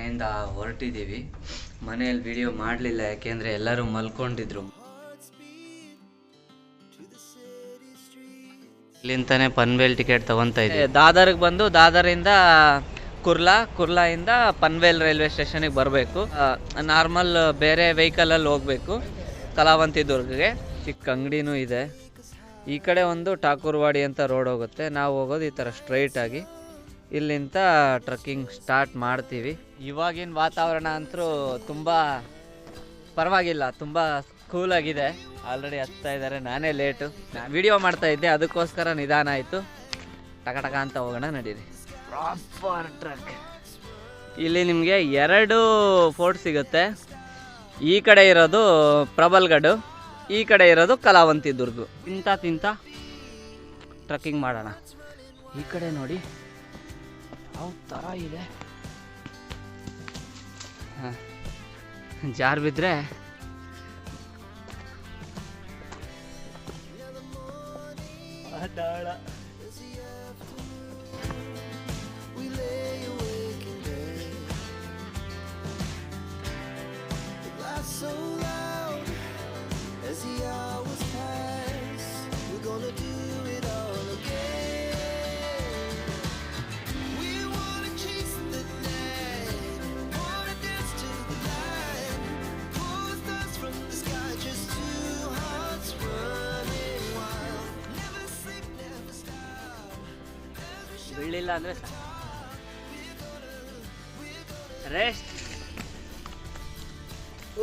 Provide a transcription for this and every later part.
ಮನೆಯಿಂದ ಹೊರಟಿದ್ದೀವಿ. ಮನೆಯಲ್ಲಿ ವಿಡಿಯೋ ಮಾಡಲಿಲ್ಲ, ಯಾಕೆಂದರೆ ಎಲ್ಲರೂ ಮಲ್ಕೊಂಡಿದ್ರು. ಇಲ್ಲಿಂತಾನೆ ಪನ್ವೇಲ್ ಟಿಕೆಟ್ ತಗೊಂತ ಇದ್ದೆ ದಾದರ್ಗೆ ಬಂದು ದಾದರಿಂದ ಕುರ್ಲಾ, ಕುರ್ಲಾಯಿಂದ ಪನ್ವೇಲ್ ರೈಲ್ವೆ ಸ್ಟೇಷನಿಗೆ ಬರಬೇಕು. ನಾರ್ಮಲ್ ಬೇರೆ ವೆಹಿಕಲಲ್ಲಿ ಹೋಗಬೇಕು, ಕಲಾವಂತಿ ದುರ್ಗಗೆ. ಚಿಕ್ಕ ಅಂಗಡಿನೂ ಇದೆ. ಈ ಕಡೆ ಒಂದು ಠಾಕೂರ್ವಾಡಿ ಅಂತ ರೋಡ್ ಹೋಗುತ್ತೆ. ನಾವು ಹೋಗೋದು ಈ ಥರ ಸ್ಟ್ರೈಟ್ ಆಗಿ. ಇಲ್ಲಿಂದ ಟ್ರಕ್ಕಿಂಗ್ ಸ್ಟಾರ್ಟ್ ಮಾಡ್ತೀವಿ. ಇವಾಗಿನ ವಾತಾವರಣ ಅಂತೂ ತುಂಬ ಪರವಾಗಿಲ್ಲ ತುಂಬ ಕೂಲಾಗಿದೆ ಆಲ್ರೆಡಿ ಹತ್ತಾ ಇದ್ದಾರೆ ನಾನೇ ಲೇಟು ವಿಡಿಯೋ ಮಾಡ್ತಾ ಇದ್ದೆ ಅದಕ್ಕೋಸ್ಕರ ನಿಧಾನ ಆಯಿತು. ಟಕ ಟಕ ಅಂತ ಹೋಗೋಣ ನಡೀರಿ. ಪ್ರಾಪರ್ ಟ್ರಕ್ ಇಲ್ಲಿ ನಿಮಗೆ ಎರಡು ಫೋರ್ಟ್ ಸಿಗುತ್ತೆ. ಈ ಕಡೆ ಇರೋದು ಪ್ರಬಲ್ಗಡು ಈ ಕಡೆ ಇರೋದು ಕಲಾವಂತಿ ದುರ್ಗು ಇಂಥ ತಿಂತ ಟ್ರಕ್ಕಿಂಗ್ ಮಾಡೋಣ. ಈ ಕಡೆ ನೋಡಿ. ಥರ ಇದೆ ಹಾಂ ಜಾರ್ ಬಿದ್ದರೆ ಅದಾಳ ಬೀಳಿಲ್ಲ ಅಂದರೆ ರೆಸ್ಟ್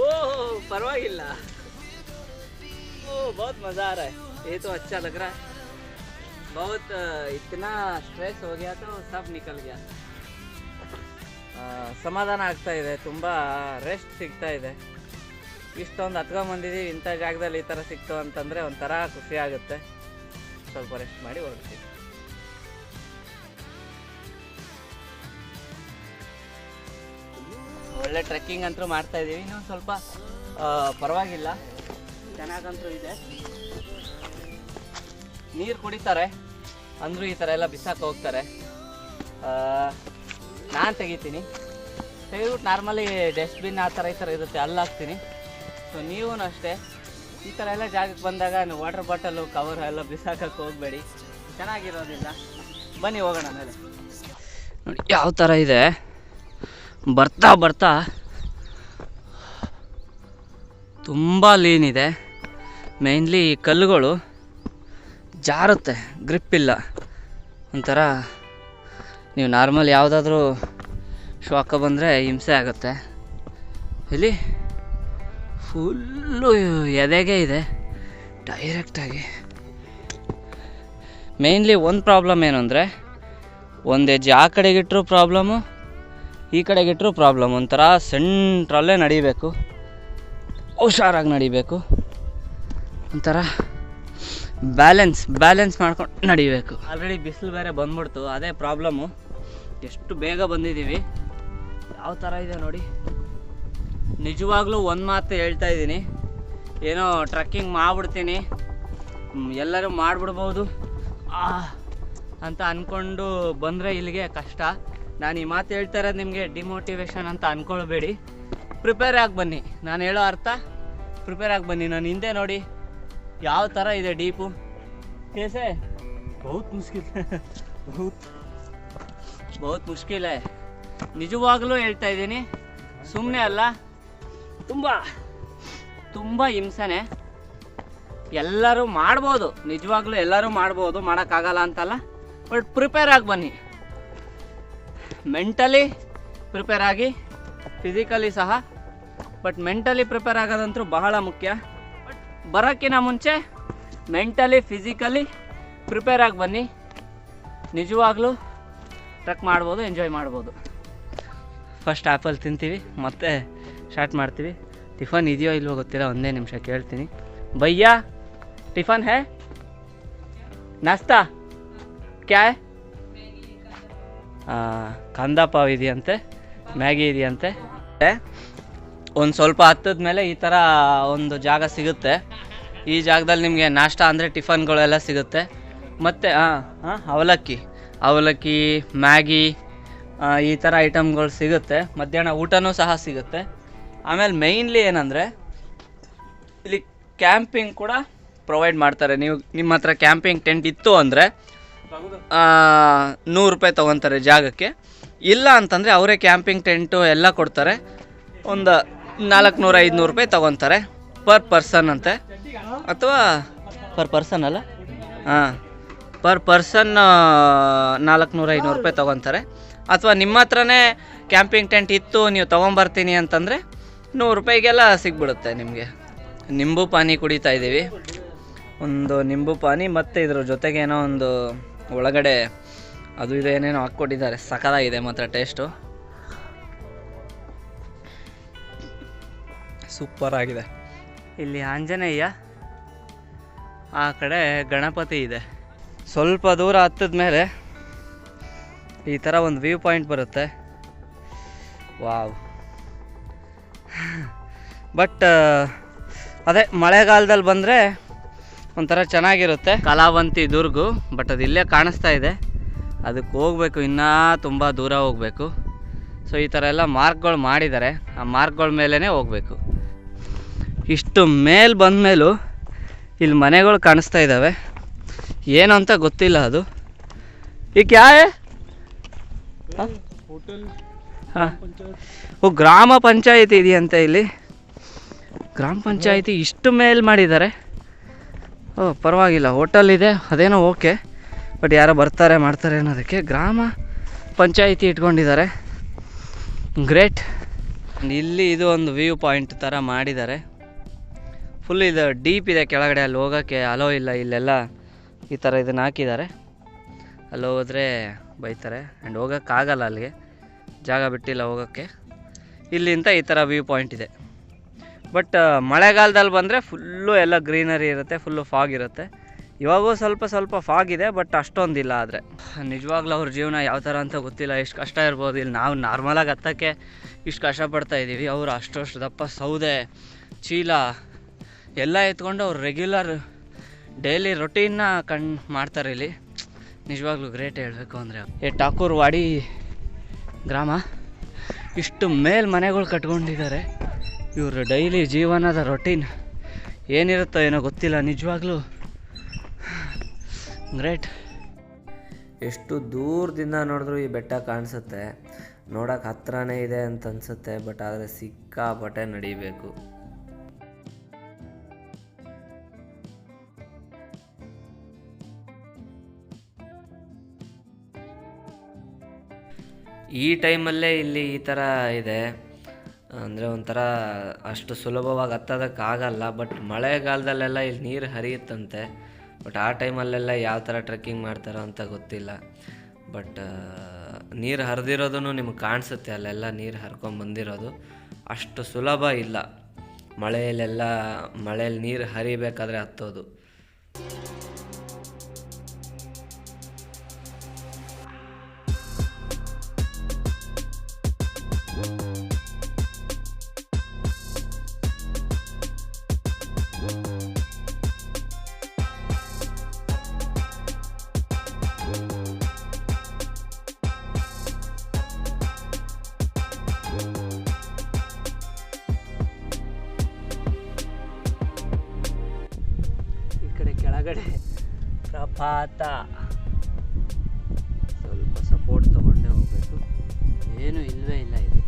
ओह परवागिल्ला ओह बहुत मज़ा आ रहा है ये तो अच्छा लग रहा है बहुत अ, इतना स्ट्रेस हो गया तो सब निकल गया ಆ, ಸಮಾಧಾನ ಆಗ್ತಾ ಇದೆ ತುಂಬ ರೆಸ್ಟ್ ಸಿಗ್ತಾ ಇದೆ ಇಷ್ಟೊಂದು ಹತ್ಕೊಂಬಂದಿದ್ದೀವಿ ಇಂಥ ಜಾಗದಲ್ಲಿ ಈ ಥರ ಸಿಕ್ತು ಅಂತಂದರೆ ಒಂಥರ ಖುಷಿ ಆಗುತ್ತೆ ಸ್ವಲ್ಪ ರೆಸ್ಟ್ ಮಾಡಿ ಹೊರಡ್ತೀವಿ ಒಳ್ಳೆ ಟ್ರೆಕ್ಕಿಂಗ್ ಅಂತೂ ಮಾಡ್ತಾ ಇದ್ದೀವಿ ಇನ್ನೊಂದು ಸ್ವಲ್ಪ ಪರವಾಗಿಲ್ಲ. ಚೆನ್ನಾಗಂತೂ ಇದೆ. ನೀರು ಕುಡಿತಾರೆ. ಅಂದರೂ ಈ ಥರ ಎಲ್ಲ ಬಿಸಾಕ ಹೋಗ್ತಾರೆ. ನಾನು ತೆಗಿತೀನಿ. ತೆಗೆದ್ಬಿಟ್ಟು ನಾರ್ಮಲಿ ಡಸ್ಟ್ಬಿನ್ ಆ ಥರ ಈ ಥರ ಇರುತ್ತೆ, ಅಲ್ಲಿ ಹಾಕ್ತೀನಿ. ಸೊ ನೀವು ಅಷ್ಟೇ. ಈ ಥರ ಎಲ್ಲ ಜಾಗಕ್ಕೆ ಬಂದಾಗ ವಾಟರ್ ಬಾಟಲು ಕವರ್ ಎಲ್ಲ ಬಿಸಾಕಕ್ಕೆ ಹೋಗಬೇಡಿ. ಚೆನ್ನಾಗಿರೋದಿಲ್ಲ. ಬನ್ನಿ ಹೋಗೋಣ ಮೇಲೆ ನೋಡಿ, ಯಾವ ಥರ ಇದೆ. ಬರ್ತಾ ಬರ್ತಾ ತುಂಬ ಲೀನ್ ಇದೆ. ಮೇಯ್ನ್ಲಿ ಕಲ್ಲುಗಳು ಜಾರುತ್ತೆ ಗ್ರಿಪ್ ಇಲ್ಲ. ಒಂಥರ ನೀವು ನಾರ್ಮಲ್ ಯಾವುದಾದ್ರೂ ಶಾಕ ಬಂದರೆ ಹಿಂಸೆ ಆಗುತ್ತೆ. ಇಲ್ಲಿ ಫುಲ್ಲು ಎದೆಗೆ ಇದೆ ಡೈರೆಕ್ಟಾಗಿ ಮೇಯ್ನ್ಲಿ ಒಂದು ಪ್ರಾಬ್ಲಮ್ ಏನು ಅಂದರೆ ಒಂದು ಹೆಜ್ಜೆ ಆ ಕಡೆಗಿಟ್ಟರು ಪ್ರಾಬ್ಲಮ್ಮು ಈ ಕಡೆಗೆ ಕಡೆಗಿಟ್ಟರು ಪ್ರಾಬ್ಲಮ್ ಒಂಥರ ಸೆಂಟ್ರಲ್ಲೇ ನಡಿಬೇಕು. ಹುಷಾರಾಗಿ ನಡಿಬೇಕು. ಒಂಥರ ಬ್ಯಾಲೆನ್ಸ್ ಬ್ಯಾಲೆನ್ಸ್ ಮಾಡ್ಕೊಂಡು ನಡಿಬೇಕು. ಆಲ್ರೆಡಿ ಬಿಸಿಲು ಬೇರೆ ಬಂದ್ಬಿಡ್ತು. ಅದೇ ಪ್ರಾಬ್ಲಮ್ಮು ಎಷ್ಟು ಬೇಗ ಬಂದಿದ್ದೀವಿ. ಯಾವ ಥರ ಇದೆ ನೋಡಿ. ನಿಜವಾಗ್ಲೂ ಒಂದು ಮಾತು ಹೇಳ್ತಾ ಇದ್ದೀನಿ. ಏನೋ ಟ್ರಕ್ಕಿಂಗ್ ಮಾಡ್ಬಿಡ್ತೀನಿ. ಎಲ್ಲರೂ ಮಾಡಿಬಿಡ್ಬೋದು. ಅಂತ ಅಂದ್ಕೊಂಡು ಬಂದರೆ ಇಲ್ಲಿಗೆ ಕಷ್ಟ. ನಾನು ಈ ಮಾತು ಹೇಳ್ತಾ ಇರೋದು ನಿಮಗೆ ಡಿಮೋಟಿವೇಶನ್ ಅಂತ ಅಂದ್ಕೊಳ್ಬೇಡಿ ಪ್ರಿಪೇರ್ ಆಗಿ ಬನ್ನಿ. ನಾನು ಹೇಳೋ ಅರ್ಥ? ಪ್ರಿಪೇರ್ ಆಗಿ ಬನ್ನಿ. ನಾನು ಹಿಂದೆ ನೋಡಿ ಯಾವ ಥರ ಇದೆ ಡೀಪು. ಕೇಸೆ ಬಹುತ್ ಮುಷ್ಕಿಲ್. ಬಹುತ್ ಬಹುತ್ ಮುಷ್ಕಿಲ್. ನಿಜವಾಗಲೂ ಹೇಳ್ತಾ ಇದ್ದೀನಿ. ಸುಮ್ಮನೆ ಅಲ್ಲ. ತುಂಬ ತುಂಬ ಹಿಂಸೆನೆ. ಎಲ್ಲರೂ ಮಾಡ್ಬೋದು. ನಿಜವಾಗ್ಲೂ ಎಲ್ಲರೂ ಮಾಡ್ಬೋದು. ಮಾಡೋಕ್ಕಾಗಲ್ಲ ಅಂತಲ್ಲ. ಬಟ್ ಪ್ರಿಪೇರ್ ಆಗಿ ಬನ್ನಿ. ಮೆಂಟಲಿ ಪ್ರಿಪೇರ್ ಆಗಿ ಫಿಸಿಕಲಿ ಸಹ ಬಟ್ ಮೆಂಟಲಿ ಪ್ರಿಪೇರ್ ಆಗೋದಂತೂ ಬಹಳ ಮುಖ್ಯ. ಬಟ್ ಬರೋಕ್ಕಿಂತ ಮುಂಚೆ ಮೆಂಟಲಿ ಫಿಸಿಕಲಿ ಪ್ರಿಪೇರ್ ಆಗಿ ಬನ್ನಿ. ನಿಜವಾಗ್ಲೂ ಟ್ರಕ್ ಮಾಡ್ಬೋದು ಎಂಜಾಯ್ ಮಾಡ್ಬೋದು. ಫಸ್ಟ್ ಆ್ಯಪಲ್ ತಿಂತೀವಿ, ಮತ್ತೆ ಸ್ಟಾರ್ಟ್ ಮಾಡ್ತೀವಿ. ಟಿಫನ್ ಇದೆಯೋ ಇಲ್ವೋ ಗೊತ್ತಿಲ್ಲ, ಒಂದೇ ನಿಮಿಷ ಕೇಳ್ತೀನಿ. ಭಯ್ಯ ಟಿಫನ್ ಹೇ? ನಾಸ್ತಾ? ಕ್ಯಾ ಹೈ ಕಂದ ಪಾವ್ ಇದೆಯಂತೆ, ಮ್ಯಾಗಿ ಇದೆಯಂತೆ. ಒಂದು ಸ್ವಲ್ಪ ಹತ್ತದ ಮೇಲೆ ಈ ಥರ ಒಂದು ಜಾಗ ಸಿಗುತ್ತೆ. ಈ ಜಾಗದಲ್ಲಿ ನಿಮಗೆ ನಾಷ್ಟ ಅಂದರೆ ಟಿಫನ್ಗಳೆಲ್ಲ ಸಿಗುತ್ತೆ. ಮತ್ತು ಹಾಂ ಹಾಂ ಅವಲಕ್ಕಿ. ಅವಲಕ್ಕಿ, ಮ್ಯಾಗಿ ಈ ಥರ ಐಟಮ್ಗಳು ಸಿಗುತ್ತೆ. ಮಧ್ಯಾಹ್ನ ಊಟನೂ ಸಹ ಸಿಗುತ್ತೆ. ಆಮೇಲೆ ಮೇಯ್ನ್ಲಿ ಏನಂದರೆ, ಇಲ್ಲಿ ಕ್ಯಾಂಪಿಂಗ್ ಕೂಡ ಪ್ರೊವೈಡ್ ಮಾಡ್ತಾರೆ. ನೀವು ನಿಮ್ಮ ಹತ್ರ ಕ್ಯಾಂಪಿಂಗ್ ಟೆಂಟ್ ಇತ್ತು ಅಂದರೆ ನೂರು ರೂಪಾಯಿ ತೊಗೊತಾರೆ ಜಾಗಕ್ಕೆ. ಇಲ್ಲ ಅಂತಂದರೆ ಅವರೇ ಕ್ಯಾಂಪಿಂಗ್ ಟೆಂಟು ಎಲ್ಲ ಕೊಡ್ತಾರೆ. ಒಂದು ನಾಲ್ಕುನೂರು, ಐದುನೂರು ರೂಪಾಯಿ ತೊಗೊತಾರೆ. ಪರ್ ಪರ್ಸನ್ ಅಂತೆ. ಅಥವಾ ಪರ್ ಪರ್ಸನ್ ಅಲ್ಲ? ಹಾಂ ಪರ್ ಪರ್ಸನ್ ನಾಲ್ಕುನೂರು ಐನೂರು ರೂಪಾಯಿ ತೊಗೊತಾರೆ. ಅಥವಾ ನಿಮ್ಮ ಹತ್ರನೇ ಕ್ಯಾಂಪಿಂಗ್ ಟೆಂಟ್ ಇತ್ತು, ನೀವು ತೊಗೊಂಬರ್ತೀನಿ ಅಂತಂದರೆ ನೂರು ರೂಪಾಯಿಗೆಲ್ಲ ಸಿಗ್ಬಿಡುತ್ತೆ ನಿಮಗೆ. ನಿಂಬು ಪಾನಿ ಕುಡಿತಾ ಇದ್ದೀವಿ. ಒಂದು ನಿಂಬು ಪಾನಿ ಮತ್ತು ಇದ್ರ ಜೊತೆಗೆ ಏನೋ ಒಂದು ಒಳಗಡೆ ಅದು ಇದು ಏನೇನೋ ಹಾಕ್ಕೊಟ್ಟಿದ್ದಾರೆ. ಸಕಲಾಗಿದೆ ಮಾತ್ರ ಟೇಸ್ಟು ಸೂಪರ್ ಆಗಿದೆ. ಇಲ್ಲಿ ಆಂಜನೇಯ, ಆ ಕಡೆ ಗಣಪತಿ ಇದೆ. ಸ್ವಲ್ಪ ದೂರ ಹತ್ತದ ಮೇಲೆ ಈ ಥರ ಒಂದು ವ್ಯೂ ಪಾಯಿಂಟ್ ಬರುತ್ತೆ. ವಾವ್ ಬಟ್ ಅದೇ ಮಳೆಗಾಲದಲ್ಲಿ ಬಂದರೆ ಒಂಥರ ಚೆನ್ನಾಗಿರುತ್ತೆ. ಕಲಾವಂತಿ ದುರ್ಗು, ಬಟ್ ಅದು ಇಲ್ಲೇ ಕಾಣಿಸ್ತಾ ಇದೆ. ಅದಕ್ಕೆ ಹೋಗ್ಬೇಕು, ಇನ್ನೂ ತುಂಬ ದೂರ ಹೋಗಬೇಕು. ಸೊ ಈ ಥರ ಎಲ್ಲ ಮಾರ್ಕ್ಗಳು ಮಾಡಿದ್ದಾರೆ. ಆ ಮಾರ್ಕ್ಗಳ ಮೇಲೇ ಹೋಗಬೇಕು. ಇಷ್ಟು ಮೇಲೆ ಬಂದ ಮೇಲೂ ಇಲ್ಲಿ ಮನೆಗಳು ಕಾಣಿಸ್ತಾ ಇದ್ದಾವೆ ಏನು ಅಂತ ಗೊತ್ತಿಲ್ಲ ಅದು. ಈಗ ಹೇ? ಹಾಂ. ಓ, ಗ್ರಾಮ ಪಂಚಾಯಿತಿ ಇದೆಯಂತೆ ಇಲ್ಲಿ. ಗ್ರಾಮ ಪಂಚಾಯಿತಿ ಇಷ್ಟು ಮೇಲ್ ಮಾಡಿದ್ದಾರೆ. ಓ, ಪರವಾಗಿಲ್ಲ. ಹೋಟೆಲ್ ಇದೆ, ಅದೇನೋ ಓಕೆ ಬಟ್ ಯಾರೋ ಬರ್ತಾರೆ, ಮಾಡ್ತಾರೆ ಅನ್ನೋದಕ್ಕೆ ಗ್ರಾಮ ಪಂಚಾಯಿತಿ ಇಟ್ಕೊಂಡಿದ್ದಾರೆ. ಗ್ರೇಟ್ ಇಲ್ಲಿ ಇದು ಒಂದು ವ್ಯೂ ಪಾಯಿಂಟ್ ಥರ ಮಾಡಿದ್ದಾರೆ. ಫುಲ್ ಇದು ಡೀಪ್ ಇದೆ, ಕೆಳಗಡೆ ಅಲ್ಲಿ ಹೋಗೋಕ್ಕೆ ಅಲೋ ಇಲ್ಲ ಇಲ್ಲೆಲ್ಲ. ಈ ಥರ ಇದನ್ನು ಹಾಕಿದ್ದಾರೆ. ಅಲ್ಲಿ ಹೋದರೆ ಬೈತಾರೆ. ಆ್ಯಂಡ್ ಹೋಗೋಕ್ಕಾಗಲ್ಲ ಅಲ್ಲಿಗೆ. ಜಾಗ ಬಿಟ್ಟಿಲ್ಲ ಹೋಗೋಕ್ಕೆ. ಇಲ್ಲಿಂದ ಈ ಥರ ವ್ಯೂ ಪಾಯಿಂಟ್ ಇದೆ. ಬಟ್ ಮಳೆಗಾಲದಲ್ಲಿ ಬಂದರೆ ಫುಲ್ಲು ಎಲ್ಲ ಗ್ರೀನರಿ ಇರುತ್ತೆ, ಫುಲ್ಲು ಫಾಗ್ ಇರುತ್ತೆ. ಇವಾಗೂ ಸ್ವಲ್ಪ ಸ್ವಲ್ಪ ಫಾಗ್ ಇದೆ, ಬಟ್ ಅಷ್ಟೊಂದಿಲ್ಲ ಆದರೆ. ನಿಜವಾಗ್ಲೂ ಅವ್ರ ಜೀವನ ಯಾವ ಥರ ಅಂತ ಗೊತ್ತಿಲ್ಲ ಎಷ್ಟು ಕಷ್ಟ ಇರ್ಬೋದು. ಇಲ್ಲಿ ನಾವು ನಾರ್ಮಲಾಗಿ ಹತ್ತಕ್ಕೆ ಇಷ್ಟು ಕಷ್ಟಪಡ್ತಾ ಇದ್ದೀವಿ. ಅವರು ಅಷ್ಟಷ್ಟು ದಪ್ಪ, ಸೌದೆ, ಚೀಲ ಎಲ್ಲ ಎತ್ಕೊಂಡು ಅವ್ರು ರೆಗ್ಯುಲರ್ ಡೈಲಿ ರೊಟೀನ್ನ ಕಣ್ ಮಾಡ್ತಾರೆ ಇಲ್ಲಿ. ನಿಜವಾಗ್ಲೂ ಗ್ರೇಟ್ ಹೇಳಬೇಕು ಅಂದರೆ. ಏ, ಠಾಕೂರ್ ವಾಡಿ ಗ್ರಾಮ, ಇಷ್ಟು ಮೇಲ್ ಮನೆಗಳು ಕಟ್ಕೊಂಡಿದ್ದಾರೆ. ಇವರು ಡೈಲಿ ಜೀವನದ ರೊಟೀನ್ ಏನಿರುತ್ತೋ ಏನೋ ಗೊತ್ತಿಲ್ಲ, ನಿಜವಾಗ್ಲೂ. ಗ್ರೇಟ್ ಎಷ್ಟು ದೂರದಿಂದ ನೋಡಿದ್ರು ಈ ಬೆಟ್ಟ ಕಾಣಿಸುತ್ತೆ. ನೋಡೋಕೆ ಹತ್ರನೇ ಇದೆ ಅಂತ ಅನ್ಸುತ್ತೆ, ಬಟ್ ಆದರೆ ಸಿಕ್ಕಾಪಟ್ಟೆ ನಡೀಬೇಕು. ಈ ಟೈಮಲ್ಲೇ ಇಲ್ಲಿ ಈ ಥರ ಇದೆ. ಅಂದರೆ ಒಂಥರ ಅಷ್ಟು ಸುಲಭವಾಗಿ ಹತ್ತೋದಕ್ಕಾಗಲ್ಲ ಬಟ್ ಮಳೆಗಾಲದಲ್ಲೆಲ್ಲ ಇಲ್ಲಿ ನೀರು ಹರಿಯುತ್ತಂತೆ. ಬಟ್ ಆ ಟೈಮಲ್ಲೆಲ್ಲ ಯಾವ ಥರ ಟ್ರೆಕ್ಕಿಂಗ್ ಮಾಡ್ತಾರೋ ಅಂತ ಗೊತ್ತಿಲ್ಲ. ಬಟ್ ನೀರು ಹರಿದಿರೋದು ನಿಮ್ಗೆ ಕಾಣಿಸುತ್ತೆ, ಅಲ್ಲೆಲ್ಲ ನೀರು ಹರ್ಕೊಂಡು ಬಂದಿರೋದು. ಅಷ್ಟು ಸುಲಭ ಇಲ್ಲ ಮಳೆಯಲ್ಲೆಲ್ಲ ಮಳೆಯಲ್ಲಿ ನೀರು ಹರಿಬೇಕಾದ್ರೆ ಹತ್ತೋದು. ಪ್ರಪಾತ ಸ್ವಲ್ಪ ಸಪೋರ್ಟ್ ತಗೊಂಡೇ ಹೋಗ್ಬೇಕು. ಏನು ಇಲ್ವೇ ಇಲ್ಲ ಇದು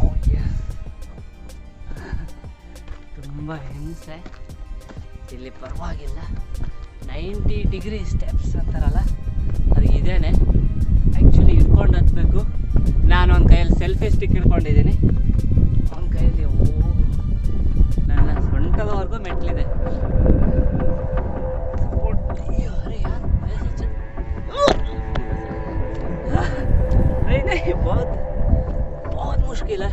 Oh. ತುಂಬ ಹಿಂಸೆ. ಇಲ್ಲಿ ಪರವಾಗಿಲ್ಲ. ನೈಂಟಿ ಡಿಗ್ರಿ ಸ್ಟೆಪ್ಸ್ ಅಂತಾರಲ್ಲ ಅದು ಇದೇನೆ. ಆ್ಯಕ್ಚುಲಿ ಹಿಡ್ಕೊಂಡು ಹತ್ಬೇಕು. ನಾನು ಒಂದು ಕೈಯಲ್ಲಿ ಸೆಲ್ಫಿ ಸ್ಟಿಕ್ ಹಿಡ್ಕೊಂಡಿದ್ದೀನಿ. ಅವನ ಕೈಯಲ್ಲಿ मेंटल और को मेंटली दे। बहुत बहुत मुश्किल है।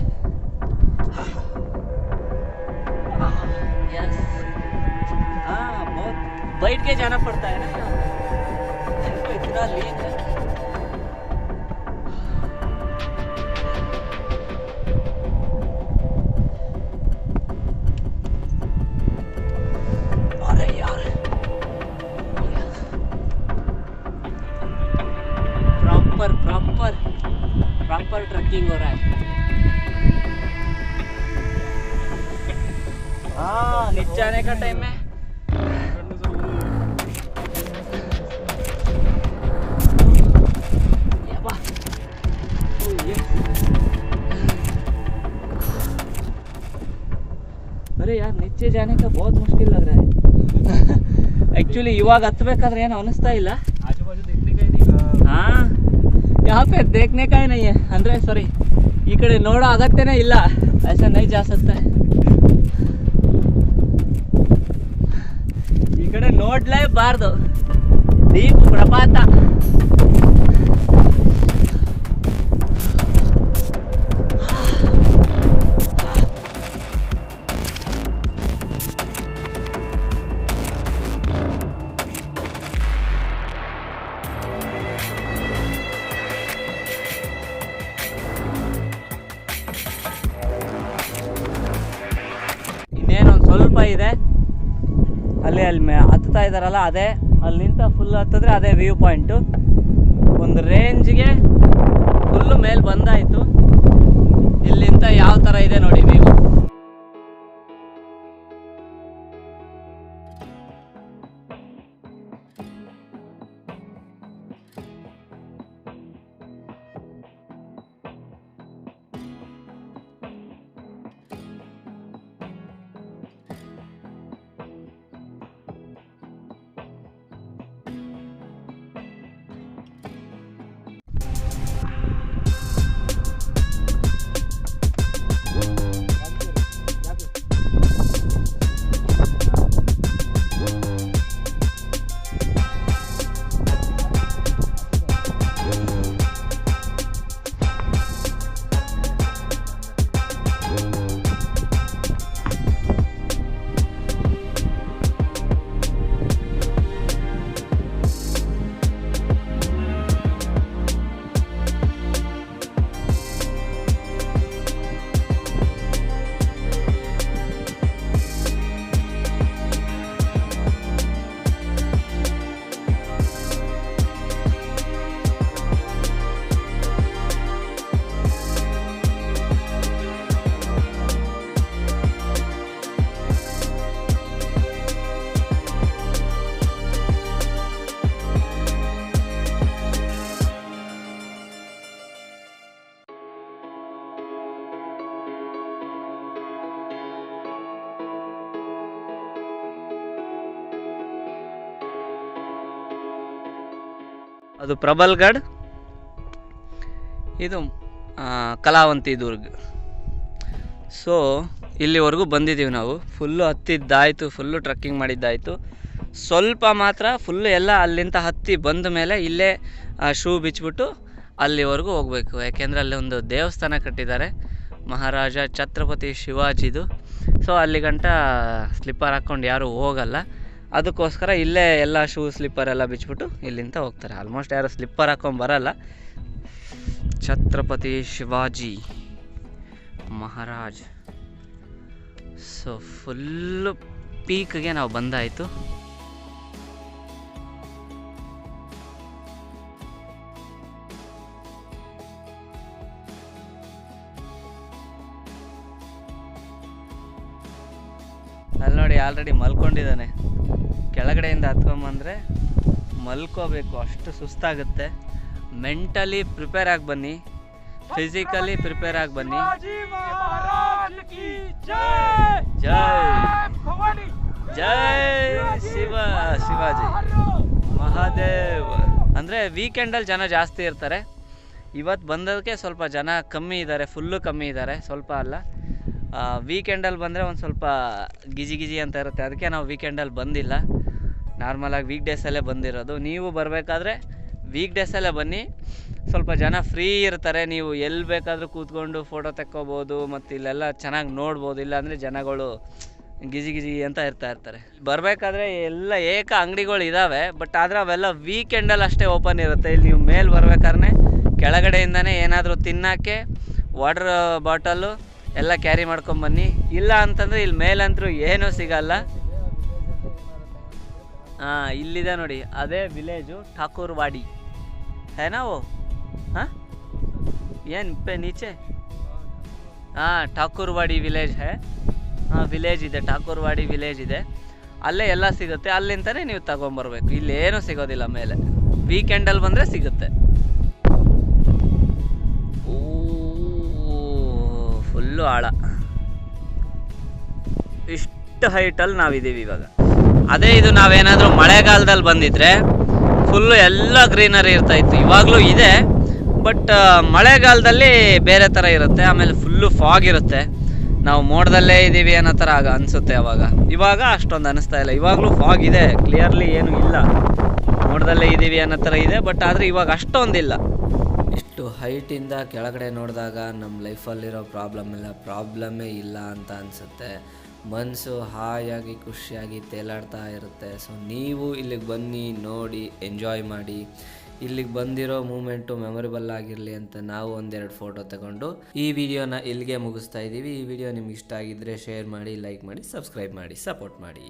हाँ, बैठ के जाना पड़ता है ना। इतना लीन है। हाँ नीचे आने का टाइम है ये वाह। ओ, ये। अरे यार नीचे जाने का बहुत मुश्किल लग रहा है ಆ್ಯಕ್ಚುಲಿ ಇವಾಗ ಹತ್ಬೇಕಾದ್ರೆ ಏನು ಅನಿಸ್ತಾ ಇಲ್ಲ आजू बाजू देखने का ही नहीं ಹಾ यहाँ पे देखने का ही नहीं है ಅಂದ್ರೆ ಸಾರಿ ಈ ಕಡೆ ನೋಡೋ ಅಗತ್ಯನೇ ಇಲ್ಲ ऐसा नहीं जा सकता ನೋಡ್ಲೇಬಾರ್ದು. ದೀಪ ಪ್ರಪಾತ. ಇನ್ನೇನೊಂದು ಸ್ವಲ್ಪ ಇದೆ. ಅಲ್ಲಿ ಅಲ್ಲಿ ಹತ್ತಾ ಇದ್ದಾರಲ್ಲ, ಅದೇ ಅಲ್ಲಿಂದ ಫುಲ್ ಹತ್ತಿದ್ರೆ ಅದೇ ವ್ಯೂ ಪಾಯಿಂಟು ಒಂದು ರೇಂಜ್ಗೆ ಫುಲ್ಲು ಮೇಲೆ ಬಂದಾಯಿತು. ಇಲ್ಲಿಂದ ಯಾವ ಥರ ಇದೆ ನೋಡಿ ವ್ಯೂ ಅದು ಪ್ರಬಲ್ಗಢ್ ಇದು ಕಲಾವಂತಿ ದುರ್ಗ್. ಸೊ ಇಲ್ಲಿವರೆಗೂ ಬಂದಿದ್ದೀವಿ ನಾವು. ಫುಲ್ಲು ಹತ್ತಿದ್ದಾಯಿತು ಫುಲ್ಲು ಟ್ರಕ್ಕಿಂಗ್ ಮಾಡಿದ್ದಾಯಿತು. ಸ್ವಲ್ಪ ಮಾತ್ರ ಫುಲ್ಲು ಎಲ್ಲ ಅಲ್ಲಿಂದ ಹತ್ತಿ ಬಂದ ಮೇಲೆ ಇಲ್ಲೇ ಶೂ ಬಿಚ್ಚಿಬಿಟ್ಟು ಅಲ್ಲಿವರೆಗೂ ಹೋಗಬೇಕು. ಯಾಕೆಂದರೆ ಅಲ್ಲಿ ಒಂದು ದೇವಸ್ಥಾನ ಕಟ್ಟಿದ್ದಾರೆ. ಮಹಾರಾಜ ಛತ್ರಪತಿ ಶಿವಾಜಿದು. ಸೊ ಅಲ್ಲಿ ಗಂಟ ಸ್ಲಿಪ್ಪರ್ ಹಾಕ್ಕೊಂಡು ಯಾರೂ ಹೋಗಲ್ಲ. ಅದಕ್ಕೋಸ್ಕರ ಇಲ್ಲೇ ಎಲ್ಲ ಶೂ, ಸ್ಲಿಪ್ಪರ್ ಎಲ್ಲ ಬಿಚ್ಬಿಟ್ಟು ಇಲ್ಲಿಂದ ಹೋಗ್ತಾರೆ. ಆಲ್ಮೋಸ್ಟ್ ಯಾರು ಸ್ಲಿಪ್ಪರ್ ಹಾಕೊಂಡು ಬರಲ್ಲ. ಛತ್ರಪತಿ ಶಿವಾಜಿ ಮಹಾರಾಜ್. ಸೊ ಫುಲ್ಲು ಪೀಕ್ಗೆ ನಾವು ಬಂದಾಯಿತು. ಅಲ್ಲಿ ನೋಡಿ ಆಲ್ರೆಡಿ ಮಲ್ಕೊಂಡಿದ್ದಾನೆ. ಕೆಳಗಡೆಯಿಂದ ಹತ್ಕೊಂಬಂದರೆ ಮಲ್ಕೋಬೇಕು, ಅಷ್ಟು ಸುಸ್ತಾಗುತ್ತೆ. ಮೆಂಟಲಿ ಪ್ರಿಪೇರ್ ಆಗಿ ಬನ್ನಿ. ಫಿಸಿಕಲಿ ಪ್ರಿಪೇರ್ ಆಗಿ ಬನ್ನಿ. ಜೈ ಜೈ ಶಿವ, ಶಿವಾಜಿ. ಮಹಾದೇವ್. ಅಂದರೆ ವೀಕೆಂಡಲ್ಲಿ ಜನ ಜಾಸ್ತಿ ಇರ್ತಾರೆ. ಇವತ್ತು ಬಂದೋದಕ್ಕೆ ಸ್ವಲ್ಪ ಜನ ಕಮ್ಮಿ ಇದ್ದಾರೆ ಫುಲ್ಲು ಕಮ್ಮಿ ಇದ್ದಾರೆ, ಸ್ವಲ್ಪ ಅಲ್ಲ. ವೀಕೆಂಡಲ್ಲಿ ಬಂದರೆ ಒಂದು ಸ್ವಲ್ಪ ಗಿಜಿ ಗಿಜಿ ಅಂತ ಇರುತ್ತೆ. ಅದಕ್ಕೆ ನಾವು ವೀಕೆಂಡಲ್ಲಿ ಬಂದಿಲ್ಲ. ನಾರ್ಮಲಾಗಿ ವೀಕ್ ಡೇಸಲ್ಲೇ ಬಂದಿರೋದು. ನೀವು ಬರಬೇಕಾದ್ರೆ ವೀಕ್ ಡೇಸಲ್ಲೇ ಬನ್ನಿ. ಸ್ವಲ್ಪ ಜನ ಫ್ರೀ ಇರ್ತಾರೆ. ನೀವು ಎಲ್ಲಿ ಬೇಕಾದರೂ ಕೂತ್ಕೊಂಡು ಫೋಟೋ ತೆಕ್ಕೋಬೋದು, ಮತ್ತು ಇಲ್ಲೆಲ್ಲ ಚೆನ್ನಾಗಿ ನೋಡ್ಬೋದು. ಇಲ್ಲಾಂದರೆ ಜನಗಳು ಗಿಜಿ ಗಿಜಿ ಅಂತ ಇರ್ತಾ ಇರ್ತಾರೆ. ಬರಬೇಕಾದ್ರೆ ಎಲ್ಲ ಏಕ ಅಂಗಡಿಗಳು ಇದ್ದಾವೆ ಬಟ್ ಆದರೆ ಅವೆಲ್ಲ ವೀಕೆಂಡಲ್ಲಿ ಅಷ್ಟೇ ಓಪನ್ ಇರುತ್ತೆ. ಇಲ್ಲಿ ನೀವು ಮೇಲೆ ಬರ್ಬೇಕಾದ್ರೆ ಕೆಳಗಡೆಯಿಂದನೇ ಏನಾದರೂ ತಿನ್ನೋಕ್ಕೆ ವಾಟರ್ ಬಾಟಲು ಎಲ್ಲ ಕ್ಯಾರಿ ಮಾಡ್ಕೊಂಬನ್ನಿ ಇಲ್ಲ ಅಂತಂದರೆ ಇಲ್ಲಿ ಮೇಲಂತರೂ ಏನೂ ಸಿಗಲ್ಲ. ಹಾಂ ಇಲ್ಲಿದೆ ನೋಡಿ. ಅದೇ ವಿಲೇಜು ಠಾಕೂರ್ವಾಡಿ. ಹೇನಾ ಓ ಹಾಂ? ಏನ್ ಪೆ ನೀಚೆ? ಹಾಂ ಠಾಕೂರ್ವಾಡಿ ವಿಲೇಜ್ ಹೇ? ಹಾಂ ವಿಲೇಜ್ ಇದೆ, ಠಾಕೂರ್ವಾಡಿ ವಿಲೇಜ್ ಇದೆ. ಅಲ್ಲೇ ಎಲ್ಲ ಸಿಗುತ್ತೆ. ಅಲ್ಲಿಂದನೇ ನೀವು ತಗೊಂಬರ್ಬೇಕು. ಇಲ್ಲಿ ಏನೂ ಸಿಗೋದಿಲ್ಲ ಮೇಲೆ. ವೀಕೆಂಡಲ್ಲಿ ಬಂದರೆ ಸಿಗುತ್ತೆ. ಓ ಫುಲ್ಲು ಆಳ. ಇಷ್ಟು ಹೈಟಲ್ಲಿ ನಾವಿದ್ದೀವಿ ಇವಾಗ. ಅದೇ ಇದು ನಾವೇನಾದರೂ ಮಳೆಗಾಲದಲ್ಲಿ ಬಂದಿದ್ರೆ ಫುಲ್ಲು ಎಲ್ಲ ಗ್ರೀನರಿ ಇರ್ತಾ ಇತ್ತು. ಇವಾಗಲೂ ಇದೆ ಬಟ್ ಮಳೆಗಾಲದಲ್ಲಿ ಬೇರೆ ಥರ ಇರುತ್ತೆ, ಆಮೇಲೆ ಫುಲ್ಲು ಫಾಗ್ ಇರುತ್ತೆ. ನಾವು ಮೋಡದಲ್ಲೇ ಇದ್ದೀವಿ ಅನ್ನೋ ಥರ ಆಗ ಅನಿಸುತ್ತೆ ಅವಾಗ. ಇವಾಗ ಅಷ್ಟೊಂದು ಅನಿಸ್ತಾ ಇಲ್ಲ. ಇವಾಗಲೂ ಫಾಗ್ ಇದೆ ಕ್ಲಿಯರ್ಲಿ ಏನೂ ಇಲ್ಲ. ಮೋಡದಲ್ಲೇ ಇದ್ದೀವಿ ಅನ್ನೋ ಥರ ಇದೆ ಬಟ್ ಆದರೆ ಇವಾಗ ಅಷ್ಟೊಂದಿಲ್ಲ. ಇಷ್ಟು ಹೈಟಿಂದ ಕೆಳಗಡೆ ನೋಡಿದಾಗ ನಮ್ಮ ಲೈಫಲ್ಲಿರೋ ಪ್ರಾಬ್ಲಮ್ ಎಲ್ಲ ಪ್ರಾಬ್ಲಮ್ಮೇ ಇಲ್ಲ ಅಂತ ಅನಿಸುತ್ತೆ. ಮನಸ್ಸು ಹಾಯಾಗಿ ಖುಷಿಯಾಗಿ ತೇಲಾಡ್ತಾ ಇರುತ್ತೆ. ಸೊ ನೀವು ಇಲ್ಲಿಗೆ ಬನ್ನಿ, ನೋಡಿ ಎಂಜಾಯ್ ಮಾಡಿ. ಇಲ್ಲಿಗೆ ಬಂದಿರೋ ಮೂಮೆಂಟು ಮೆಮೊರೇಬಲ್ ಆಗಿರಲಿ ಅಂತ ನಾವು ಒಂದೆರಡು ಫೋಟೋ ತಗೊಂಡು ಈ ವಿಡಿಯೋನ ಇಲ್ಲಿಗೆ ಮುಗಿಸ್ತಾ ಇದ್ದೀವಿ ಈ ವಿಡಿಯೋ ನಿಮ್ಗೆ ಇಷ್ಟ ಆಗಿದ್ದರೆ ಶೇರ್ ಮಾಡಿ ಲೈಕ್ ಮಾಡಿ ಸಬ್ಸ್ಕ್ರೈಬ್ ಮಾಡಿ ಸಪೋರ್ಟ್ ಮಾಡಿ.